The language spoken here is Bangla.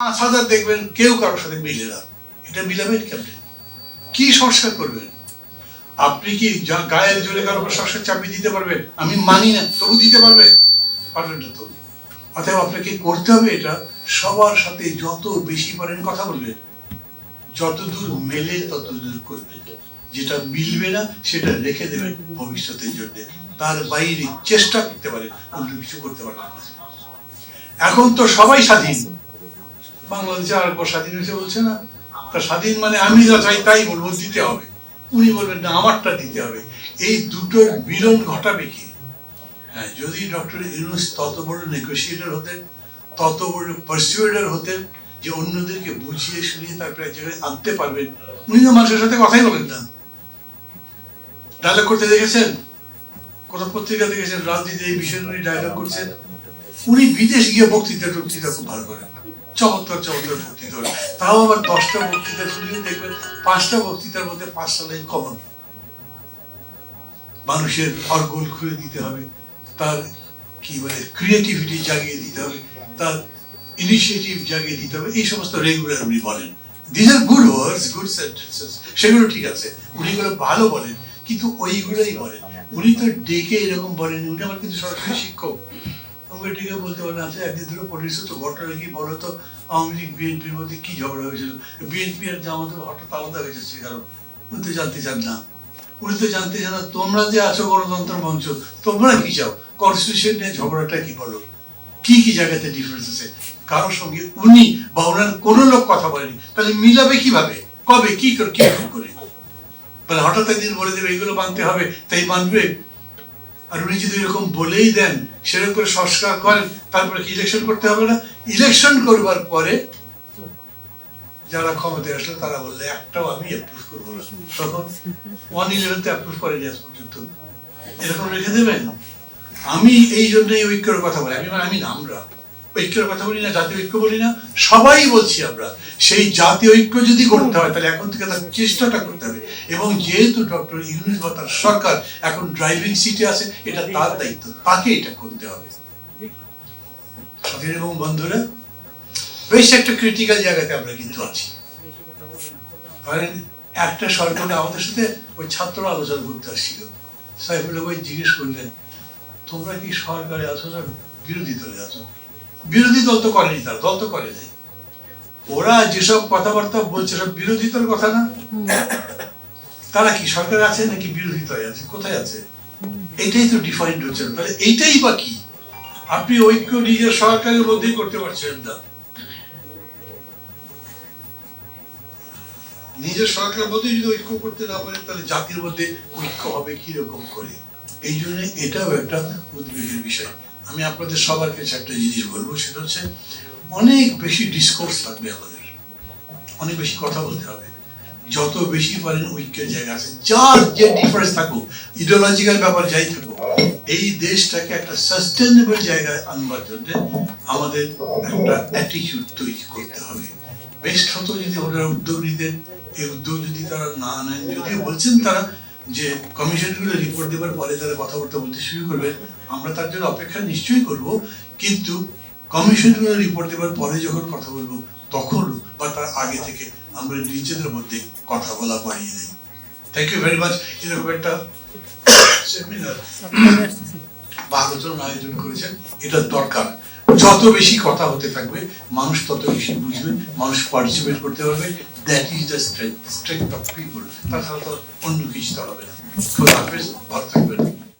পাঁচ হাজার দেখবেন, কেউ কারোর সাথে মিলে না। এটা মিলাবেন কেমনে? কি সংস্কার করবেন? আপনি কি গায়ের জোরে কারও সংস্কার চাপিয়ে দিতে পারবেন? আমি মানি না, তবু দিতে পারবেন পারবেন না তবু। অতএব আপনাকে করতে হবে এটা। সবার সাথে যত বেশি পারেন কথা বলবেন। যতদূর মেলে ততদূর করবেন। যেটা মিলবে না, সেটা রেখে দেবেন ভবিষ্যতের জন্য। তার বাইরে চেষ্টা করতে পারেন, অন্য কিছু করতে পারবেন না। এখন তো সবাই স্বাধীন। বাংলাদেশে আরেকবার স্বাধীন হয়েছে বলছে না। তা স্বাধীন মানে আমি যা চাই তাই বলব, দিতে হবে। উনি বলবেন, না, আমারটা দিতে হবে। এই দুটোর মিলন ঘটাবে কি? হ্যাঁ যদি ডক্টর ইউনুস তত বড় নেগোসিয়েটর হতেন, তত বড় পারসিউডার হতেন, যে অন্যদেরকে বুঝিয়ে শুনিয়ে তারপরে এক জায়গায় আনতে পারবেন, উনি তো মানুষের সাথে কথাই বলেন না। ডায়লগ করতে দেখেছেন? কোন পত্রিকা দেখেছেন? রাজনীতি এই বিষয় নিয়ে ডায়লগ করছেন? উনি বিদেশ গিয়ে বক্তৃতা টক্তৃতা খুব ভালো করেন। চমৎকার চমৎকার বক্তৃতা করেন তাও আবার দশটা বক্তৃতা শুনলে দেখবেন পাঁচটা বক্তৃতার মধ্যে পাঁচটা লাইন কমন মানুষের অর্গল খুলে দিতে হবে, তার কি বলে ক্রিয়েটিভিটি জাগিয়ে দিতে হবে, তার ইনিশিয়েটিভ জাগিয়ে দিতে হবে, এই সমস্ত রেগুলার উনি বলেন। This are good words good sentences সেগুলো ঠিক আছে উনি এগুলো ভালো বলেন, কিন্তু ওইগুলোই বলেন। উনি তো ডেকে এরকম বলেন উনি আমার কিন্তু সরকারি শিক্ষক। ডেকে বলতে পারেন আচ্ছা একদিন ধরে পড়েছো তো ঘটনা কি বলো তো? আওয়ামী লীগ, বিএনপির মধ্যে কি ঝগড়া হয়েছিল? বিএনপি আর জামাতের হঠাৎ আলাদা হয়ে যাচ্ছে কারণ উনি তো জানতে চান না। উনি তো জানতে চান না, তোমরা যে আছো গণতন্ত্র মঞ্চ, তোমরা কি চাও? কনস্টিটিউশন নিয়ে ঝগড়াটা কি বলো? কি কি জায়গাতে ডিফারেন্স আছে? কারোর সঙ্গে উনি বা ওনার কোনো লোক কথা বলেনি, তাহলে মিলাবে কীভাবে? কবে, কি করে কি করে? মানে হঠাৎ একদিন বলে দেবে এগুলো মানতে হবে। তাই মানবে? আর উনি যদি এরকম বলেই দেন, সেরকম করে সংস্কার করেন, তারপরে কি ইলেকশন করতে হবে না? ইলেকশন করবার পরে যারা ক্ষমতায় আসলো, তারা বললে, একটাও আমি অ্যাপ্রুভ করব না। তখন ওয়ান ইলেভেন তো অ্যাপ্রুভ করেনি আজ পর্যন্ত। এরকম রেখে দেবেন? আমি এই জন্যই ঐক্যের কথা বলি। আমি মানে আমি না আমরা ঐক্যের কথা বলি না, জাতীয় ঐক্য বলি না, সবাই বলছি আমরা, সেই জাতীয় ঐক্য যদি করতে হয়, তাহলে এখন থেকে তার চেষ্টাটা করতে হবে। এবং যেহেতু ডক্টর ইউনুস বা তার সরকার এখন ড্রাইভিং সিটে আছে, এটা তার দায়িত্ব, তাকে এটা করতে হবে। এবং বন্ধুরা, বেশ একটা ক্রিটিক্যাল জায়গাতে আমরা কিন্তু আছি। ধরেন, একটা সরকারে আমাদের সাথে ওই ছাত্ররা আলোচনা করতে আসছিল। সাইফুল্লাহ ভাই জিজ্ঞেস করলেন, তোমরা কি সরকারে আছো না বিরোধী দলে আছো? বিরোধী দল তো করেনি তার, দল তো করে নাই। ওরা যেসব কথাবার্তা বলছে, সব বিরোধী দল কথা না? তারা কি সরকারে আছে নাকি বিরোধী দলে আছে? কোথায় আছে? এটাই তো ডিফাইন্ড হচ্ছে তাহলে এইটাই বা কি? আপনি ঐক্য নিজের সরকারের মধ্যেই করতে পারছেন না। নিজের সরকারের মধ্যে যদি ঐক্য করতে না পারে তাহলে জাতির মধ্যে ঐক্য হবে কীরকম করে? এই জন্য এটাও একটা উদ্বেগের বিষয়। আমি আপনাদের সবার কাছে একটা জিনিস বলব, সেটা হচ্ছে অনেক বেশি ডিসকোর্স থাকবে আমাদের। অনেক বেশি কথা বলতে হবে। যত বেশি পারেন ঐক্যের জায়গা আছে। যার যে ডিফারেন্স থাকুক ইডিওলজিক্যাল ব্যাপার যাই থাকুক, এই দেশটাকে একটা সাস্টেনেবল জায়গায় আনবার জন্য আমাদের একটা অ্যাটিটিউড তৈরি করতে হবে। বেশ হতো যদি ওনারা উদ্যোগ নিতেন, এই উদ্যোগ যদি তারা না নেন যদি বলছেন তারা যে কমিশনগুলো রিপোর্ট দেওয়ার পরে তারা কথাবার্তা বলতে শুরু করবে আমরা তার জন্য অপেক্ষা নিশ্চয়ই করব কিন্তু কমিশনগুলো রিপোর্ট দেওয়ার পরে যখন কথা বলব তখন বা তার আগে থেকে আমরা নিজেদের মধ্যে কথা বলা বাড়িয়ে দিই। থ্যাংক ইউ ভেরি মাচ এরকম একটা সেমিনার বা আলোচনার আয়োজন করেছেন এটা দরকার। যত বেশি কথা হতে থাকবে, মানুষ তত বেশি বুঝবে, মানুষ পার্টিসিপেট করতে পারবে। That is the strength strength of people তাছাড়া তো অন্য কিছু তো হবে না। ভালো থাকবেন।